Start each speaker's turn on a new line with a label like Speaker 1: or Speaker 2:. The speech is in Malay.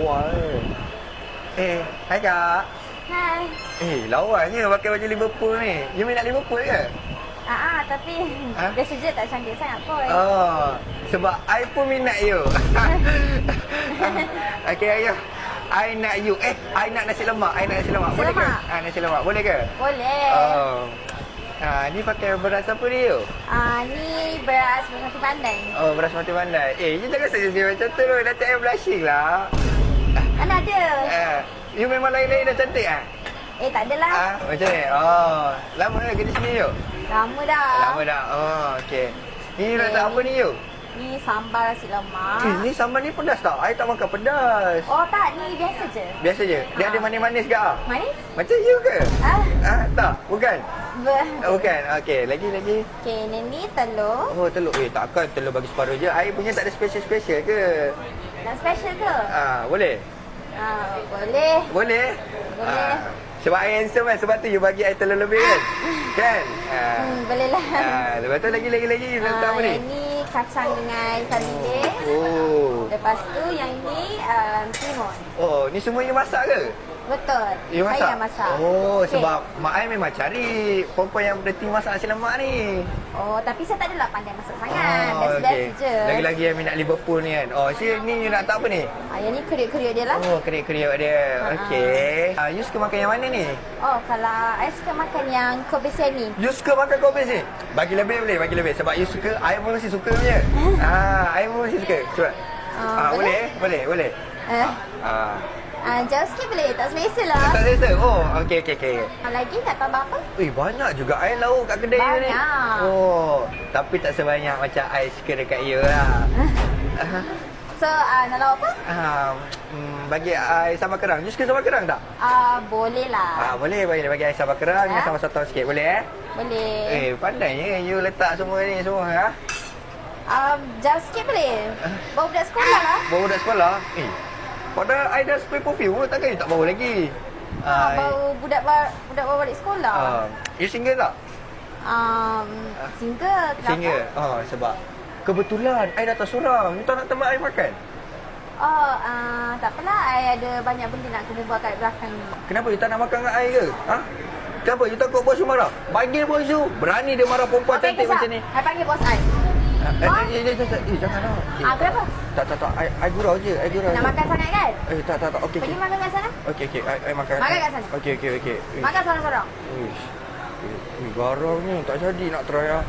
Speaker 1: Wah, eh. Eh, hai kak.
Speaker 2: Hai.
Speaker 1: Eh, lawanya pakai baju Liverpool ni. You minat Liverpool ke?
Speaker 2: Ah, ah tapi
Speaker 1: Ha?
Speaker 2: biasa je tak cantik sangat pun.
Speaker 1: Oh, sebab I pun minat you. Okey, ayo. I nak you. Eh, I nak nasi lemak. I nak nasi lemak. Boleh ke? Ah, nasi lemak. Boleh ke?
Speaker 2: Boleh.
Speaker 1: Oh. Ah, ni pakai beras apa ni you?
Speaker 2: Ah, ni beras mati pandai.
Speaker 1: Oh, beras mati pandai. Eh, you jangan saja macam tu. Nanti I blushing lah.
Speaker 2: Ada?
Speaker 1: Eh, you memang lain-lain dan cantik ah?
Speaker 2: Eh, tak adalah.
Speaker 1: Ah, macam ni. Oh, lama dah kerja sini you?
Speaker 2: Lama dah.
Speaker 1: Lama dah. Oh, okey. Ni letak apa ni you?
Speaker 2: Ni sambal nasi lemak.
Speaker 1: Eh, ni sambal ni pedas tak? I tak makan pedas.
Speaker 2: Oh, tak. Ni biasa je.
Speaker 1: Biasa je. Dia
Speaker 2: Ah.
Speaker 1: ada manis-manis ke? ah?
Speaker 2: Manis?
Speaker 1: Macam you ke?
Speaker 2: Ah,
Speaker 1: Ah, tak. Bukan.
Speaker 2: ber.
Speaker 1: Bukan. Okey, lagi lagi.
Speaker 2: Okey, ni ni telur.
Speaker 1: Oh, telur. Eh, takkan telur bagi separuh je. I punya tak ada special-special ke?
Speaker 2: Nak special ke?
Speaker 1: Ah, boleh.
Speaker 2: Ah, boleh.
Speaker 1: Boleh?
Speaker 2: Boleh.
Speaker 1: Ah, sebab I handsome kan. Sebab tu you bagi I telur lebih kan? kan? Ah.
Speaker 2: Hmm, boleh lah.
Speaker 1: Ah, lepas tu lagi lagi lagi letak apa ni?
Speaker 2: yang ni kacang dengan bilis.
Speaker 1: Oh.
Speaker 2: Lepas tu yang ni um, timun.
Speaker 1: Oh, ni semua you masak ke?
Speaker 2: Betul.
Speaker 1: You masak?
Speaker 2: Saya yang masak.
Speaker 1: Oh,
Speaker 2: Okey.
Speaker 1: sebab mak I memang cari perempuan yang berhenti masak nasi lemak ni.
Speaker 2: Oh, tapi saya tak adalah pandai masak sangat. Biasa-biasa
Speaker 1: okey.
Speaker 2: je.
Speaker 1: Lagi-lagi yang minat Liverpool ni kan. Oh, si ni you nak tak apa ni?
Speaker 2: Ah, yang ni kriuk-kriuk dia lah.
Speaker 1: Oh, keriuk-keriuk dia.
Speaker 2: Ha-ha.
Speaker 1: Okey. Ah, you suka makan yang mana ni?
Speaker 2: Oh, kalau saya suka makan yang kobe ni.
Speaker 1: You suka makan kopi ni? Bagi lebih boleh, bagi lebih. Sebab you suka, I pun mesti suka punya. ah, I pun mesti suka. Cuba.
Speaker 2: Ah,
Speaker 1: Ah, boleh? Boleh, boleh.
Speaker 2: Eh,
Speaker 1: Ah.
Speaker 2: ah, jauh sikit boleh? Tak selesa lah.
Speaker 1: Tak selesa. Oh, okey, okey, okey.
Speaker 2: Ah, Lagi nak tambah apa?
Speaker 1: Eh, banyak juga air lauk kat kedai you ni.
Speaker 2: Banyak.
Speaker 1: Oh, tapi tak sebanyak macam I suka dekat you lah.
Speaker 2: So, ah, nak lauk apa?
Speaker 1: Ah, mm, bagi I sambal kerang. You suka sambal kerang tak?
Speaker 2: Ah, boleh
Speaker 1: Ah,
Speaker 2: lah.
Speaker 1: boleh bagi bagi I sambal kerang dengan
Speaker 2: Ya.
Speaker 1: sambal sotong sikit. Boleh eh?
Speaker 2: Boleh.
Speaker 1: Eh, pandainya you letak semua ni semua ha.
Speaker 2: Um, jauh sikit boleh? Bawa budak sekolah lah.
Speaker 1: Bawa budak sekolah. Eh, padahal I dah spray perfume pun takkan you tak bawa lagi.
Speaker 2: Ah, bawa budak ba- budak bawa balik sekolah.
Speaker 1: Ah, you single tak?
Speaker 2: Um, single. Kenapa?
Speaker 1: Single. Ah, sebab kebetulan I datang seorang. You tak nak tempat I makan?
Speaker 2: Oh, uh, tak apalah. I ada banyak benda nak kena buat kat belakang ni.
Speaker 1: Kenapa you tak nak makan dengan I ke? Ha? Kenapa? You takut bos you marah? Panggil bos you. Berani dia marah perempuan
Speaker 2: Okey,
Speaker 1: cantik
Speaker 2: kejap.
Speaker 1: macam ni.
Speaker 2: I panggil bos I.
Speaker 1: Eh, eh, eh, eh, eh, eh, janganlah. Eh,
Speaker 2: Ah, kenapa?
Speaker 1: Tak, tak, tak. I, I gurau je. I gurau
Speaker 2: Nak makan sangat kan?
Speaker 1: Eh, tak, tak, tak. Okey,
Speaker 2: Pergi
Speaker 1: okey.
Speaker 2: makan kat sana.
Speaker 1: Okey, okey. I, I makan.
Speaker 2: Makan kat sana.
Speaker 1: Okey, okey, okey. Eh,
Speaker 2: Makan sorang-sorang.
Speaker 1: Uish. Eh, eh, garangnya. Tak jadi nak try ah.